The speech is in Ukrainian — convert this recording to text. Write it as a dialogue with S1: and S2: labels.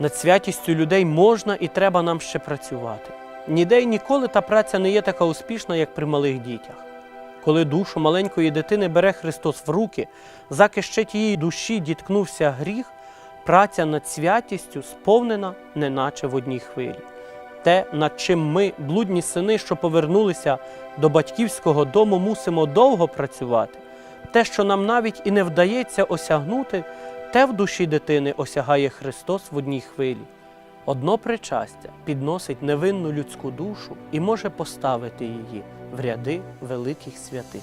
S1: Над святістю людей можна і треба нам ще працювати. Ніде й ніколи та праця не є така успішна, як при малих дітях. Коли душу маленької дитини бере Христос в руки, заки ще тієї душі діткнувся гріх, праця над святістю сповнена, неначе в одній хвилі. Те, над чим ми, блудні сини, що повернулися до батьківського дому, мусимо довго працювати, те, що нам навіть і не вдається осягнути, те в душі дитини осягає Христос в одній хвилі. Одно причастя підносить невинну людську душу і може поставити її в ряди великих святих.